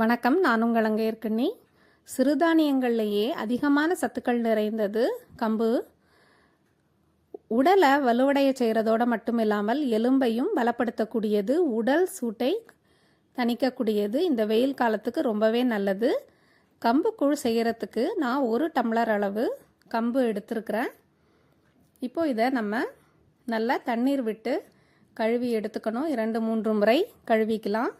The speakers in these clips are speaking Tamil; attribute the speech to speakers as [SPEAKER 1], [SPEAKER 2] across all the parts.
[SPEAKER 1] வணக்கம். நான் உங்கள் அங்கே இருக்கண்ணி சிறுதானியங்கள்லேயே அதிகமான சத்துக்கள் நிறைந்தது கம்பு. உடலை வலுவடைய செய்கிறதோடு மட்டும் இல்லாமல் எலும்பையும் பலப்படுத்தக்கூடியது உடல் சூட்டை தணிக்கக்கூடியது. இந்த வெயில் காலத்துக்கு ரொம்பவே நல்லது. கம்பு கூழ் செய்கிறதுக்கு நான் ஒரு டம்ளர் அளவு கம்பு எடுத்திருக்கிறேன். இப்போ இதை நம்ம நல்லா தண்ணீர் விட்டு கழுவி எடுத்துக்கணும். இரண்டு மூன்று முறை கழுவிக்கலாம்.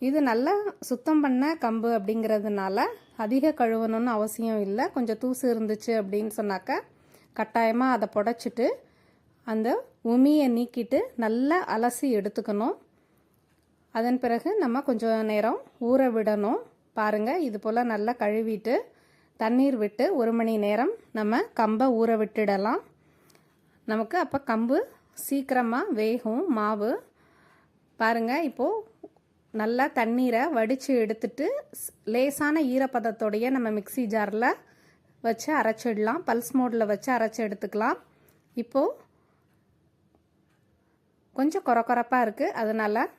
[SPEAKER 1] இது நல்லா சுத்தம் பண்ண கம்பு அப்படிங்கிறதுனால அதிக கழுவணும்னு அவசியம் இல்லை. கொஞ்சம் தூசு இருந்துச்சு அப்படின்னு சொன்னாக்க கட்டாயமாக அதை புடச்சிட்டு அந்த உமியை நீக்கிட்டு நல்லா அலசி எடுத்துக்கணும். அதன் பிறகு நம்ம கொஞ்சம் நேரம் ஊற விடணும். பாருங்கள் இது போல் நல்லா கழுவிட்டு தண்ணீர் விட்டு ஒரு மணி நேரம் நம்ம கம்பை ஊற விட்டுடலாம். நமக்கு அப்போ கம்பு சீக்கிரமாக வேகும் மாவு. பாருங்கள் இப்போது நல்லா தண்ணீரை வடித்து எடுத்துட்டு ஸ்- லேசான ஈரப்பதத்தோடைய நம்ம மிக்ஸி ஜாரில் வச்சு அரைச்சிடலாம். பல்ஸ் மோடில் வச்சு அரைச்சி எடுத்துக்கலாம். இப்போது கொஞ்சம் கொர கொரப்பாக இருக்குது அதனால்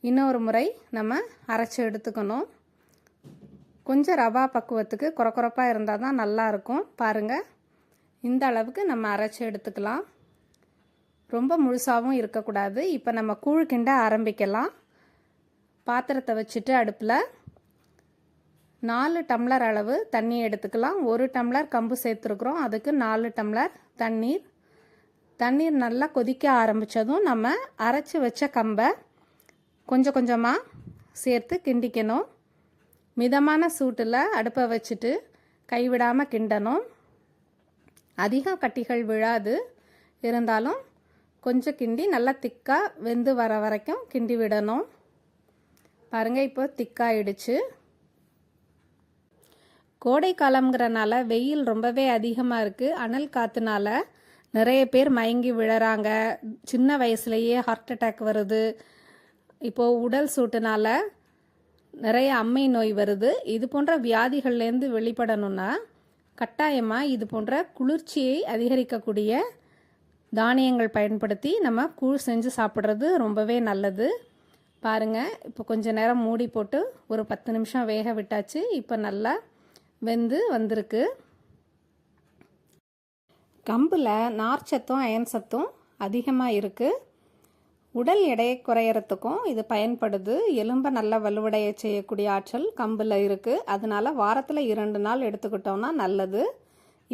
[SPEAKER 1] இன்னொரு முறை நம்ம அரைச்சி எடுத்துக்கணும். கொஞ்சம் ரவா பக்குவத்துக்கு கொர கொரப்பாக இருந்தால் தான் நல்லாயிருக்கும் பாருங்கள் இந்த அளவுக்கு நம்ம அரைச்சி எடுத்துக்கலாம். ரொம்ப முழுசாகவும் இருக்கக்கூடாது. இப்போ நம்ம கூழ் கிண்ட ஆரம்பிக்கலாம். பாத்திரத்தை வச்சுட்டு அடுப்பில் நாலு டம்ளர் அளவு தண்ணி எடுத்துக்கலாம். ஒரு டம்ளர் கம்பு சேர்த்துருக்குறோம். அதுக்கு நாலு டம்ளர் தண்ணீர். தண்ணீர் நல்லா கொதிக்க ஆரம்பித்ததும் நம்ம அரைச்சி வச்ச கம்பை கொஞ்சம் கொஞ்சமாக சேர்த்து கிண்டிக்கணும். மிதமான சூட்டில் அடுப்பை வச்சுட்டு கைவிடாமல் கிண்டணும். அதிகம் கட்டிகள் விழாது. இருந்தாலும் கொஞ்சம் கிண்டி நல்லா திக்காக வெந்து வர வரைக்கும் கிண்டி விடணும். பாருங்கள் இப்போ திக்காயிடுச்சு. கோடை காலம்ங்கிறனால வெயில் ரொம்பவே அதிகமாக இருக்குது அனல் காற்றுனால நிறைய பேர் மயங்கி விழறாங்க. சின்ன வயசுலேயே ஹார்ட் அட்டாக் வருது. இப்போது உடல் சூட்டுனால நிறைய அம்மை நோய் வருது. இது போன்ற வியாதிகள்லேருந்து வெளிப்படணும்னா கட்டாயமாக இது போன்ற குளிர்ச்சியை அதிகரிக்கக்கூடிய தானியங்கள் பயன்படுத்தி நம்ம கூழ் செஞ்சு சாப்பிட்றது ரொம்பவே நல்லது. பாருங்கள் இப்போ கொஞ்ச நேரம் மூடி போட்டு ஒரு பத்து நிமிஷம் வேக விட்டாச்சு. இப்போ நல்லா வெந்து வந்திருக்கு. கம்பில் நார்ச்சத்தும் அயன் சத்தும் அதிகமாக இருக்குது உடல் எடையை குறையறதுக்கும் இது பயன்படுது. எலும்பை நல்லா வலுவடைய செய்யக்கூடிய ஆற்றல் கம்பில் இருக்குது அதனால வாரத்தில் இரண்டு நாள் எடுத்துக்கிட்டோம்னா நல்லது.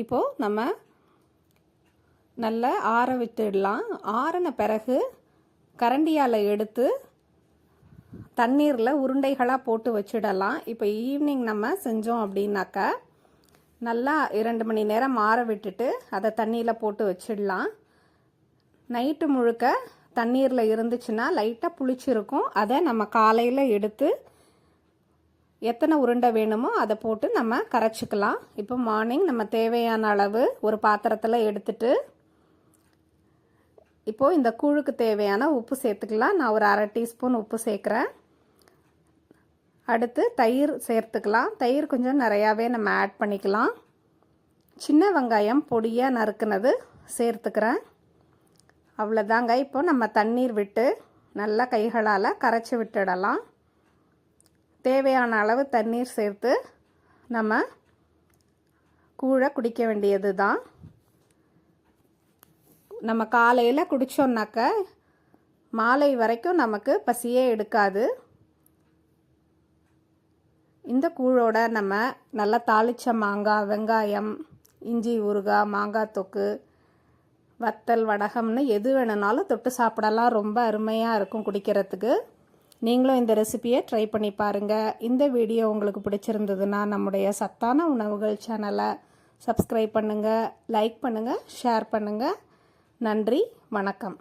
[SPEAKER 1] இப்போது நம்ம நல்லா ஆற விட்டுடலாம். ஆறின பிறகு கரண்டியால் எடுத்து தண்ணீரில் உருண்டைகளாக போட்டு வச்சிடலாம். இப்போ ஈவினிங் நம்ம செஞ்சோம் அப்படின்னாக்கா நல்லா இரண்டு மணி நேரம் மாற விட்டுட்டு அதை தண்ணியில் போட்டு வச்சிடலாம். நைட்டு முழுக்க தண்ணீரில் இருந்துச்சுன்னா லைட்டாக புளிச்சிருக்கும். அதை நம்ம காலையில் எடுத்து எத்தனை உருண்டை வேணுமோ அதை போட்டு நம்ம கரைச்சிக்கலாம். இப்போ மார்னிங் நம்ம தேவையான அளவு ஒரு பாத்திரத்தில் எடுத்துட்டு இப்போது இந்த கூழுக்கு தேவையான உப்பு சேர்த்துக்கலாம். நான் ஒரு அரை டீஸ்பூன் உப்பு சேர்க்குறேன். அடுத்து தயிர் சேர்த்துக்கலாம். தயிர் கொஞ்சம் நிறையாவே நம்ம ஆட் பண்ணிக்கலாம். சின்ன வெங்காயம் பொடியாக நறுக்குனது சேர்த்துக்கிறேன். அவ்வளோதாங்க. இப்போ நம்ம தண்ணீர் விட்டு நல்லா கைகளால் கரைச்சி விட்டுடலாம். தேவையான அளவு தண்ணீர் சேர்த்து நம்ம கூழ குடிக்க வேண்டியது தான் நம்ம காலையில் குடித்தோம்னாக்க மாலை வரைக்கும் நமக்கு பசியே எடுக்காது. இந்த கூழோட நம்ம நல்லா தாளித்த மாங்காய் வெங்காயம் இஞ்சி ஊறுகாய் மாங்காய் தொக்கு வத்தல் வடகம்னு எது வேணும்னாலும் தொட்டு சாப்பிடலாம். ரொம்ப அருமையாக இருக்கும் குடிக்கிறதுக்கு. நீங்களும் இந்த ரெசிபியை ட்ரை பண்ணி பாருங்கள் இந்த வீடியோ உங்களுக்கு பிடிச்சிருந்ததுன்னா நம்முடைய சத்தான உணவுகள் சேனலை சப்ஸ்கிரைப் பண்ணுங்கள் லைக் பண்ணுங்கள் ஷேர் பண்ணுங்கள் நன்றி வணக்கம்.